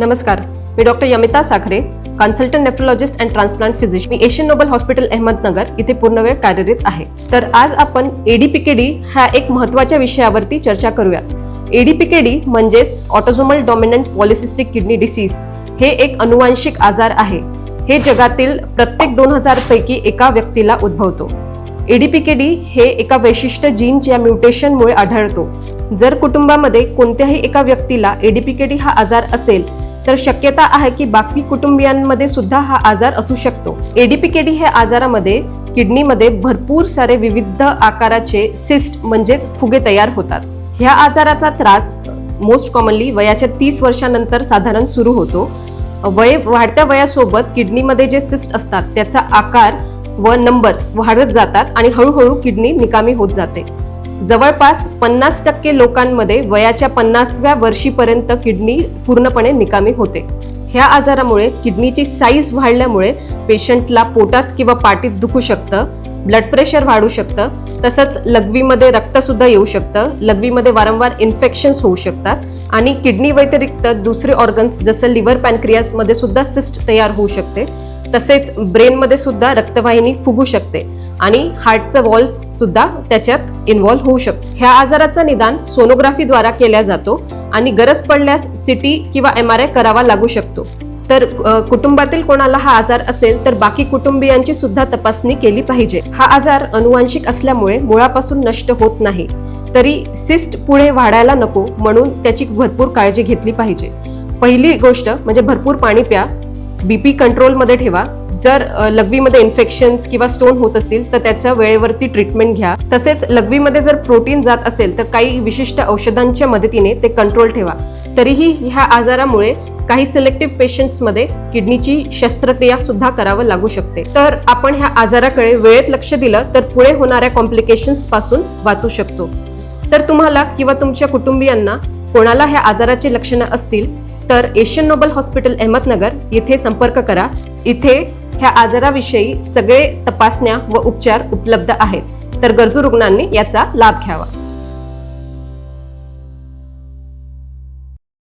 नमस्कार मी doctor Yamita Sakhare consultant nephrologist and transplant physician me Asian noble hospital Ahmednagar इथे पूर्णवेळ कार्यरत आहे. तर आज आपण एडीपीकेडी ह्या एक महत्त्वाच्या विषयावरती चर्चा करूया. एडीपीकेडी म्हणजेच autosomal dominant polycystic kidney disease हे एक अनुवांशिक आजार आहे. हे जगातील प्रत्येक दोन हजार पैकी एका व्यक्तीला उद्भवतो. एडीपीकेडी हे एका विशिष्ट जीनच्या म्युटेशनमुळे आढळतो. जर कुटुंबामध्ये कोणत्याही एका व्यक्तीला एडीपीकेडी हा आजार असेल तर शक्यता आहे की बाकी कुटुंबियांमध्ये सुद्धा हा आजार असू शकतो. एडीपीकेडी हे आजारामध्ये किडनीमध्ये भरपूर सारे विविध आकाराचे सिस्ट म्हणजेच फुगे तयार होतात. ह्या आजाराचा त्रास मोस्ट कॉमनली वयाच्या तीस वर्षानंतर साधारण सुरू होतो. वय वाढत्या वयासोबत किडनीमध्ये जे सिस्ट असतात त्याचा आकार व नंबर्स वाढत जातात आणि हळूहळू किडनी निकामी होत जाते. जवळपास पन्नास टक्के लोकांमध्ये वयाच्या पन्नासव्या वर्षीपर्यंत किडनी पूर्णपणे निकामी होते. ह्या आजारामुळे किडनीची साईज वाढल्यामुळे पेशंटला पोटात किंवा पाठीत दुखू शकतं ब्लड प्रेशर वाढू शकतं तसंच लघवीमध्ये रक्तसुद्धा येऊ शकतं लघवीमध्ये वारंवार इन्फेक्शन्स होऊ शकतात आणि किडनी व्यतिरिक्त दुसरे ऑर्गन्स जसं लिव्हर पॅनक्रियासमध्ये सुद्धा सिस्ट तयार होऊ शकते. तसेच ब्रेनमध्ये सुद्धा रक्तवाहिनी फुगू शकते. आणि हार्टचं वॉल्व सुद्धा त्याच्यात इन्व्हॉल्व्ह होऊ शकतो. ह्या आजाराचा निदान सोनोग्राफीद्वारा केला जातो आणि गरज पडल्यास सिटी किंवा एम आर आय करावा लागू शकतो. तर कुटुंबातील कोणाला हा आजार असेल तर बाकी कुटुंबियांची सुद्धा तपासणी केली पाहिजे. हा आजार अनुवांशिक असल्यामुळे मुळापासून नष्ट होत नाही. तरी सिस्ट पुढे वाढायला नको म्हणून त्याची भरपूर काळजी घेतली पाहिजे. पहिली गोष्ट म्हणजे भरपूर पाणी प्या. बीपी कंट्रोलमध्ये ठेवा. जर लघवीमध्ये इन्फेक्शन्स किंवा स्टोन होत असतील तर त्याचं वेळेवरती ट्रीटमेंट घ्या. तसेच लघवीमध्ये जर प्रोटीन जात असेल तर काही विशिष्ट औषधांच्या मदतीने ते कंट्रोल ठेवा. तरीही ह्या आजारामुळे काही सिलेक्टिव्ह पेशंट्समध्ये किडनीची शस्त्रक्रिया सुद्धा करावं लागू शकते. तर आपण ह्या आजाराकडे वेळेत लक्ष दिलं तर पुढे होणाऱ्या कॉम्प्लिकेशन्सपासून वाचू शकतो. तर तुम्हाला किंवा तुमच्या कुटुंबियांना कोणाला ह्या आजाराची लक्षणं असतील तर एशियन नोबल हॉस्पिटल अहमदनगर येथे संपर्क करा. इथे ह्या आजाराविषयी सगळे तपासण्या व उपचार उपलब्ध आहेत. तर गरजू रुग्णांनी याचा लाभ घ्यावा.